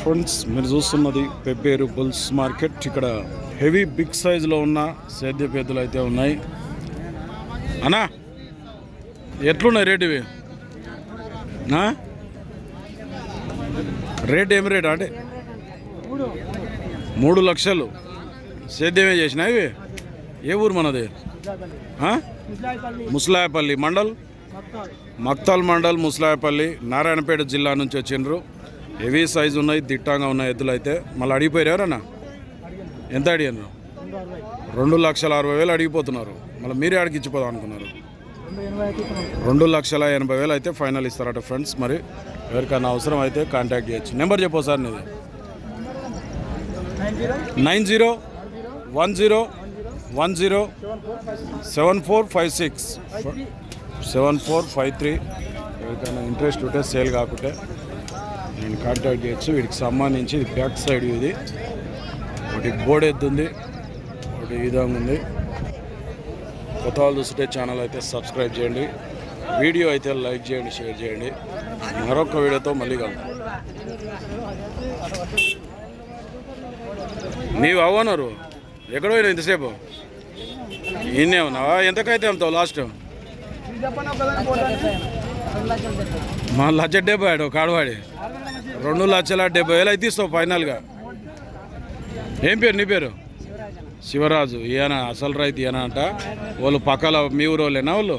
Friends మీరు చూస్తున్నది Pebbair bulls market. ఇక్కడ హెవీ బిగ్ సైజులో ఉన్న సేద్య పేదలు అయితే ఉన్నాయి. అనా ఎట్లున్నాయి రేట్ ఇవి? రేట్ ఏమి రేట్ అంటే? మూడు లక్షలు. సేద్యమే చేసినా ఇవి? ఏ ఊరు మనది? ముసలాయపల్లి మండల్? మక్తాల్ మండల్ ముసలాయపల్లి. నారాయణపేట జిల్లా నుంచి వచ్చిండ్రు. హెవీ సైజు ఉన్నాయి దిట్టంగా ఉన్నాయి ఎద్దులు అయితే. మళ్ళీ అడిగిపోయారు ఎవరన్నా? ఎంత అడిగారు? రెండు లక్షల అరవై వేలు అడిగిపోతున్నారు. మళ్ళీ మీరే అడిగిచ్చిపోదాం అనుకున్నారు. రెండు లక్షల ఎనభై వేలు అయితే ఫైనల్ ఇస్తారట ఫ్రెండ్స్. మరి ఎవరికైనా అవసరం అయితే కాంటాక్ట్ చేయొచ్చు. నెంబర్ చెప్పు సార్ నీది. Nine zero one zero one zero seven four five six. Seven four five three. ఎవరికైనా ఇంట్రెస్ట్ ఉంటే సేల్ కాకుంటే నేను కాంటాక్ట్ చేయొచ్చు. వీటికి సంబంధించి ఇది బ్యాక్ సైడ్ ఇది. ఒకటి బోడెద్దుంది ఒకటి ఈ విధంగా ఉంది. కొత్త వాళ్ళు చూస్తుంటే ఛానల్ అయితే సబ్స్క్రైబ్ చేయండి. వీడియో అయితే లైక్ చేయండి షేర్ చేయండి. మరొక వీడియోతో మళ్ళీ కలుద్దాం. నీవు అవ్వనరు ఎక్కడ పోయినా ఇంతసేపు? ఇన్నే ఉన్నావా? ఎంతకైతే అమ్ముతావు లాస్ట్ మా లక్ష డెబ్బై ఆడు కాడవాడి రెండు లక్షల డెబ్బై వేలు అయితే ఇస్తావు ఫైనల్గా. ఏం పేరు నీ పేరు? శివరాజు. ఈయన అసలు రైతు ఈయన అంట. వాళ్ళు పక్కల మీ ఊరు వాళ్ళేనా వాళ్ళు